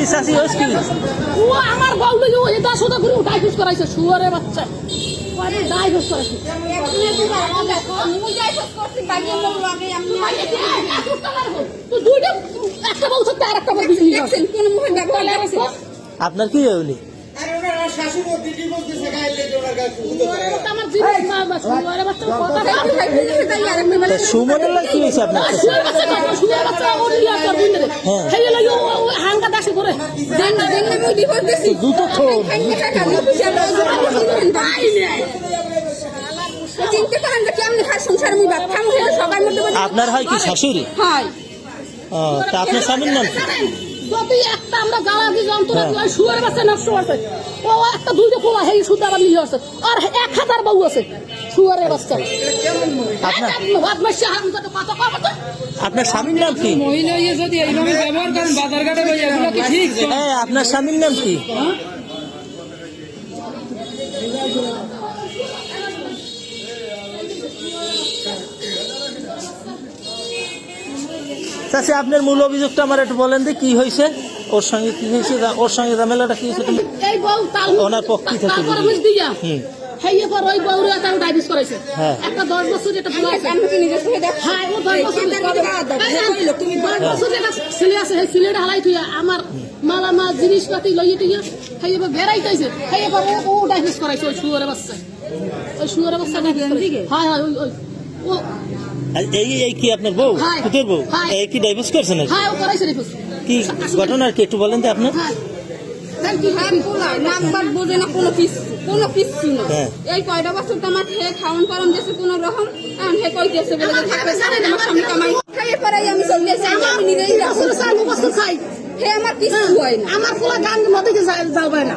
কি চাষি হস কি ও আমার বউ লই ও এটা সোজা করে ডাইভোর্স করাইছে শুয়ারে বাচ্চা। পরে ডাইভোর্স করাইছে তো দুইটা একটা বউ থাকতে আর একটা বউ বিয়ে কোন মুখে ব্যবহার আপনার কি হইলি? শাশুড়ি দিদি বলতেছে গাইলে ওনার কাছে উঠতে পারে না। আমার জীবন মা মা শুয়ারে বাচ্চা কথা তা সুমনের লাগ কি আপনার বাচ্চা বাচ্চা নিয়ে বুঝলে হ্যাঁ। হেই লাগি ও ও হাঙ্গা দাসে করে দেন দেন না ডিভোর্স দিছি দুটো থোন চিনতে পারেন যে কেমনি খায় সংসার মুই বাপ খামু সবার মধ্যে আপনার হয় কি শাশুড়ি? হয়। তা আপনার স্বামীর নাম কি? যদি একটা আমরা যন্ত্রণা হ্যাঁ। দিই শুয়ারে বাচ্চা নষ্ট আছে ও একটা দুইটা পোলা হেই সুদ আবার নিয়ে আসছে। আর এক হাজার বউ আছে বাচ্চা আপনার স্বামীর নাম কি? মহিলা ইয়ে যদি এইভাবে ব্যবহার করেন বাজার ঘাটে কি ঠিক? হ্যাঁ আপনার স্বামীর নাম কি? চাষি আপনার মূল অভিযোগটা আমার একটু বলেন যে কি হয়েছে? ওর সঙ্গে কি হয়েছে? ওর সঙ্গে ঝামেলাটা কি হয়েছে? তুমি ওনার পক্ষে থেকে হুম। ওই বউরে তার ডাইভিস হ্যাঁ। একটা বছর যেটা আছে। আমি নিজের হ্যাঁ ও বছর তুমি বছর যেটা ছেলে আছে সেই ছেলেটা হালাই তুই আমার মালা মা জিনিসপাতি লইয়ে টইয়া ও ও ডাইভিস করাইছে ওই শুয়ারে বাচ্চা ওই শুয়ারে বাচ্চা ডাইভিস হ্যাঁ হ্যাঁ ওই ওই ও আর এই এই কি আপনার বউ? হ্যাঁ। পুতের বউ? হ্যাঁ। এই কি ডাইভোর্স করছে হ্যাঁ রে কি ঘটনা কি? একটু বলেন তো আপনার। হ্যাঁ হ্যাঁ, নাম্বার বোঝে না কোনো কিছু কোনো কিছু না হ্যাঁ। এই কয়টা বছর তো আমার খেয়ে খাওয়ান পারন দিয়েছে কোনো রকম এখন হে বলে থাকবে আমার স্বামী কামাই। খাইয়ে পরে আমি চলে যাই আমি নিজেই রাখব বছর চার বছর খাই। হে আমার কিছু হয়। না। আমার পোলা গান নদীতে যাবে না।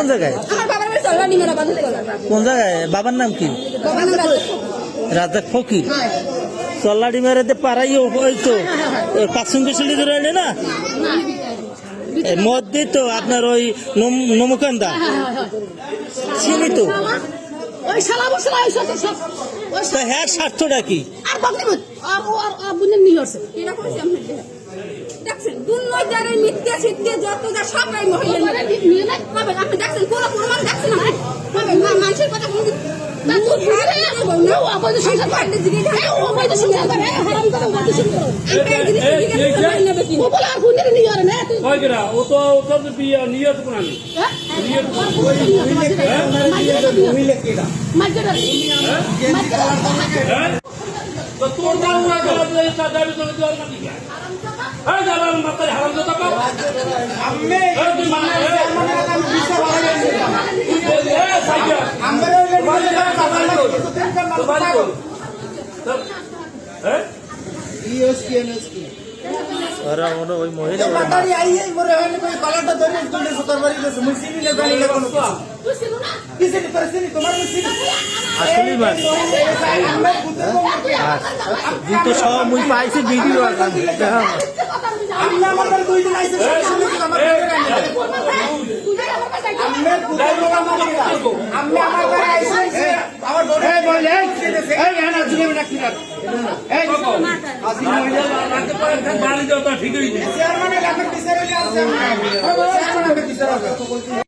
কোন জায়গায়? বাবার চল্লা কোন জায়গায়? নাম কি? রাজাক ফকির। চল্লাডি মেরেতে পাড়াই ওই তো পাঁচসঙ্গে সিঁড়ি ধরে না? মধ্যে তো আপনার ওই নম- নমকান্দা। চিনি সব সব ওই তা হ্যাঁ স্বার্থটা কি? আর যারা মিথ্যা সিদ্ধে যত যা সবাই মহিলা নিয়ে। আপনি দেখছেন কোনো প্রমাণ দেখছেন আপনি? পাবেন মানুষের কথা কোনো তা তুই বুঝলে না। ও আমাদের সংসার করে ও আমাদের সংসার করে হারাম করে ও আমাদের সংসার করে ও বলে আর বুঝলেন নিয়ে আর না তুই কয় কেরা ও তো ও তো বিয়ে নিয়ে তো কোন আমি। নিয়ে তো মহিলা কেডা? মার্কেটার মার্কেটার তো তোর এটা দাবি করে দেওয়ার মানে কি এই যাবা হারাম তো পাও আম্মে, এই তুই মানে আমার আমি বিশটা বাড়া গেছে। তুই বল এ সাইয়া আমার ওই লেগে নিজের গায়ে চাপাল তো মানুষ বাড়ি পাগল। কর হ্যাঁ ওরা ওরা ওই মহিলা এই বাটারি আইয়ে মরে হয়নি কই কলাটা ধরে তুলে সুতার বাড়ি গেছে। মুই চিনি না, না কোনো কিছু। ছিল না কি চিনি, তোমার মার আম্মের ভূতের বউ আমাকে। জুতো সহ মুই পাইছি ভিডিও কথা আমার বাড়ি দুই দিন কি আমার আমার এই বল, এই, না, জুড়ে না, কি না। এই, আজি মহিলা। বাড়ি যাও তা ঠিক হয়ে চেয়ারম্যানের এলাকার বিচার হইলে আছে আমার। বিচার হবে।